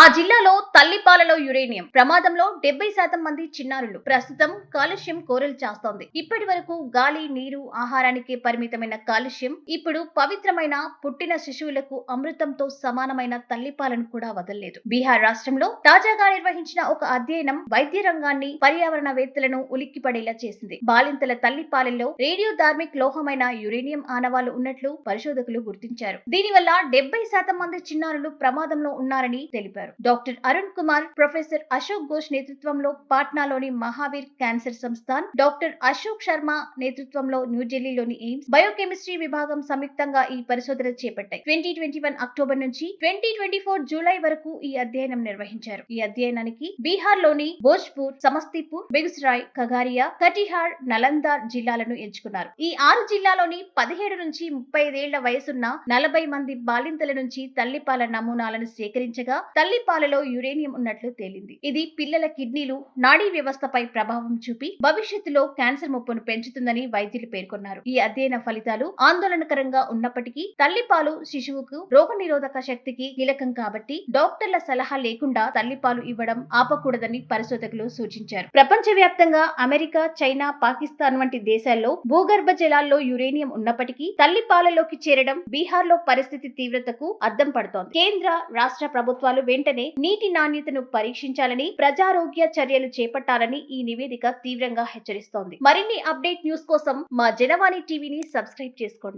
ఆ జిల్లాలో తల్లిపాలలో యురేనియం. ప్రమాదంలో డెబ్బై శాతం మంది చిన్నారులు. ప్రస్తుతం కాలుష్యం కోరలు చేస్తోంది. ఇప్పటి వరకు గాలి నీరు ఆహారానికి పరిమితమైన కాలుష్యం ఇప్పుడు పవిత్రమైన పుట్టిన శిశువులకు అమృతంతో సమానమైన తల్లిపాలను కూడా వదలలేదు. బీహార్ రాష్ట్రంలో తాజాగా నిర్వహించిన ఒక అధ్యయనం వైద్య రంగాన్ని పర్యావరణవేత్తలను ఉలిక్కిపడేలా చేసింది. బాలింతల తల్లిపాలల్లో రేడియో ధార్మిక్ లోహమైన యురేనియం ఆనవాళ్ళు ఉన్నట్లు పరిశోధకులు గుర్తించారు. దీనివల్ల డెబ్బై శాతం మంది చిన్నారులు ప్రమాదంలో ఉన్నారని తెలిపారు. డాక్టర్ అరుణ్ కుమార్ ప్రొఫెసర్ అశోక్ ఘోష్ నేతృత్వంలో పాట్నాలోని మహావీర్ క్యాన్సర్ సంస్థాన్ డాక్టర్ అశోక్ శర్మ నేతృత్వంలో న్యూఢిల్లీలోని ఎయిమ్స్ బయోకెమిస్ట్రీ విభాగం సంయుక్తంగా ఈ పరిశోధన చేపట్టాయి. ట్వంటీ ట్వంటీ వన్ అక్టోబర్ నుంచి ట్వంటీ ట్వంటీ ఫోర్ జూలై వరకు ఈ అధ్యయనం నిర్వహించారు. ఈ అధ్యయనానికి బీహార్లోని భోజ్పూర్ సమస్తీపూర్ బెగుసరాయ్ ఖగారియా కటిహార్ నలందార్ జిల్లాలను ఎంచుకున్నారు. ఈ ఆరు జిల్లాలోని పదిహేడు నుంచి ముప్పై ఐదేళ్ళ వయసున్న నలభై మంది బాలింతల నుంచి తల్లిపాల నమూనాలను సేకరించగా తల్లి పాలలో యురేనియం ఉన్నట్లు తేలింది. ఇది పిల్లల కిడ్నీలు నాడీ వ్యవస్థపై ప్రభావం చూపి భవిష్యత్తులో క్యాన్సర్ ముప్పును పెంచుతుందని వైద్యులు పేర్కొన్నారు. ఈ అధ్యయన ఫలితాలు ఆందోళనకరంగా ఉన్నప్పటికీ తల్లిపాలు శిశువుకు రోగనిరోధక శక్తికి కీలకం కాబట్టి డాక్టర్ల సలహా లేకుండా తల్లిపాలు ఇవ్వడం ఆపకూడదని పరిశోధకులు సూచించారు. ప్రపంచవ్యాప్తంగా అమెరికా చైనా పాకిస్తాన్ వంటి దేశాల్లో భూగర్భ జలాల్లో యురేనియం ఉన్నప్పటికీ తల్లిపాలలోకి చేరడం బీహార్లో పరిస్థితి తీవ్రతకు అద్దం పడుతోంది. కేంద్ర రాష్ట్ర ప్రభుత్వాలు వెంటనే నీటి నాణ్యతను పరీక్షించాలని ప్రజారోగ్య చర్యలు చేపట్టాలని ఈ నివేదిక తీవ్రంగా హెచ్చరిస్తోంది. మరిన్ని అప్డేట్ న్యూస్ కోసం మా జనవాణి టీవీని సబ్స్క్రైబ్ చేసుకోండి.